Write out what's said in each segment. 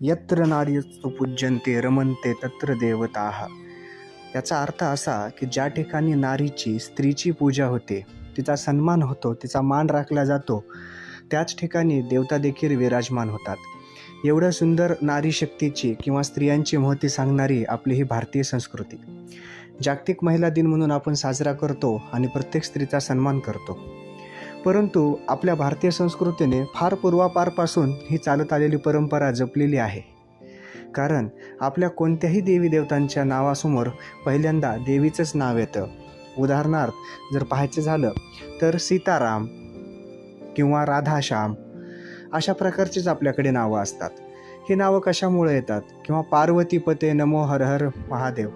यत्र नार्यस्तु पूज्यंते रमंते तत्र देवताः। याचा अर्थ असा की ज्या ठिकाणी नारीची स्त्रीची पूजा होते तिचा सन्मान होतो तिचा मान राखला जातो त्याच ठिकाणी देवता देखील विराजमान होतात। एवढं सुंदर नारी शक्तीची किंवा स्त्रियांची महती सांगणारी आपली ही भारतीय संस्कृती। जागतिक महिला दिन म्हणून आपण साजरा करतो आणि प्रत्येक स्त्रीचा सन्मान करतो। परंतु आपल्या भारतीय संस्कृतीने फार पूर्वापारपासून ही चालत आलेली परंपरा जपलेली आहे. कारण आपल्या कोणत्याही देवी देवतांच्या नावासमोर पहिल्यांदा देवीचंच नाव येतं. उदाहरणार्थ जर पाहायचं झालं तर सीताराम किंवा राधाश्याम अशा प्रकारचीच आपल्याकडे नावं असतात. ही नावं कशामुळे येतात? किंवा पार्वती पते नमो हर हर महादेव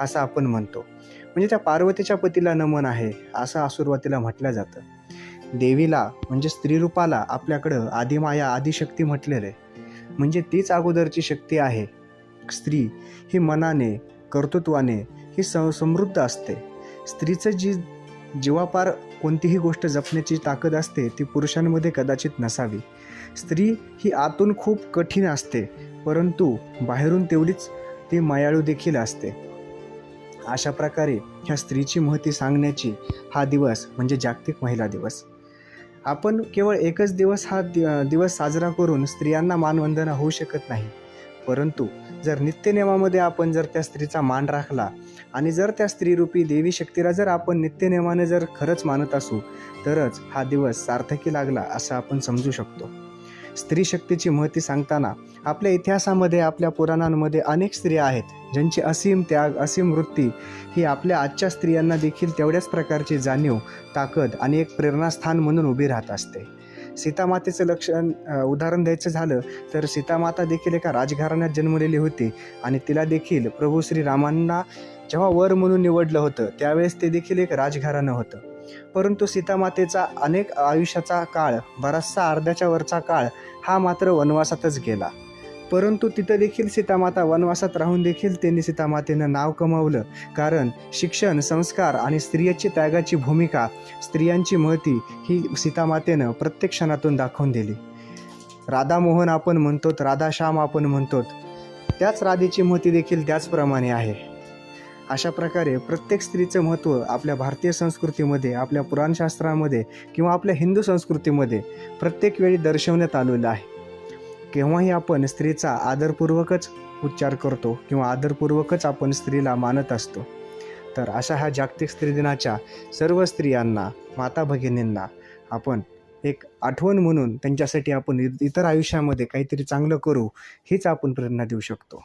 असं आपण म्हणतो. म्हणजे त्या पार्वतीच्या पतीला नमन आहे असं सुरुवातीला म्हटलं जातं. देवीला म्हणजे स्त्रीरूपाला आपल्याकडं आदिमाया आदिशक्ती म्हटलेलं आहे. म्हणजे तीच अगोदरची शक्ती आहे. स्त्री ही मनाने कर्तृत्वाने ही स समृद्ध असते. स्त्रीचं जी जीवापार कोणतीही गोष्ट जपण्याची ताकद असते ती पुरुषांमध्ये कदाचित नसावी. स्त्री ही आतून खूप कठीण असते परंतु बाहेरून तेवढीच ती मायाळू देखील असते. अशा प्रकारे ह्या स्त्रीची महती सांगण्याची हा दिवस म्हणजे जागतिक महिला दिवस. आपण केवळ एकच दिवस हा दि दिवस साजरा करून स्त्रियांना मानवंदना होऊ शकत नाही. परंतु जर नित्यनेमामध्ये आपण जर त्या स्त्रीचा मान राखला आणि जर त्या स्त्रीरूपी देवी शक्तीला जर आपण नित्यनेमाने जर खरंच मानत असू तरच हा दिवस सार्थकी लागला असं आपण समजू शकतो. स्त्री शक्तीची महती सांगताना आपल्या इतिहासामध्ये आपल्या पुराणांमध्ये अनेक स्त्रिया आहेत ज्यांची असीम त्याग असीम वृत्ती ही आपल्या आजच्या स्त्रियांना देखील तेवढ्याच प्रकारची जाणीव ताकद आणि एक प्रेरणास्थान म्हणून उभी राहत असते. सीतामातेचं लक्षण उदाहरण द्यायचं झालं तर सीतामाता देखील एका राजघराण्यात जन्मलेली होती आणि तिला देखील प्रभू श्रीरामांना जेव्हा वर म्हणून निवडलं होतं त्यावेळेस ते देखील एक राजघराणं होतं. परंतु सीतामातेचा अनेक आयुष्याचा काळ बराचसा अर्ध्याच्या वरचा काळ हा मात्र वनवासातच गेला. परंतु तिथं देखील सीतामाता वनवासात राहून देखील त्यांनी सीतामातेनं नाव कमावलं. कारण शिक्षण संस्कार आणि स्त्रियाची त्यागाची भूमिका स्त्रियांची महती ही सीतामातेनं प्रत्येक क्षणातून दाखवून दिली. राधामोहन आपण म्हणतो राधाश्याम आपण म्हणतो त्याच राधेची महती देखील त्याचप्रमाणे आहे. अशा प्रकारे प्रत्येक स्त्रीचं महत्त्व आपल्या भारतीय संस्कृतीमध्ये आपल्या पुराणशास्त्रामध्ये किंवा आपल्या हिंदू संस्कृतीमध्ये प्रत्येक वेळी दर्शवण्यात आलेलं आहे. केव्हाही आपण स्त्रीचा आदरपूर्वकच उच्चार करतो किंवा आदरपूर्वकच आपण स्त्रीला मानत असतो तर अशा ह्या जागतिक स्त्री दिनाच्या सर्व स्त्रियांना माता भगिनींना आपण एक आठवण म्हणून त्यांच्यासाठी आपण इ- इतर आयुष्यामध्ये काहीतरी चांगलं करू हीच आपण प्रेरणा देऊ शकतो.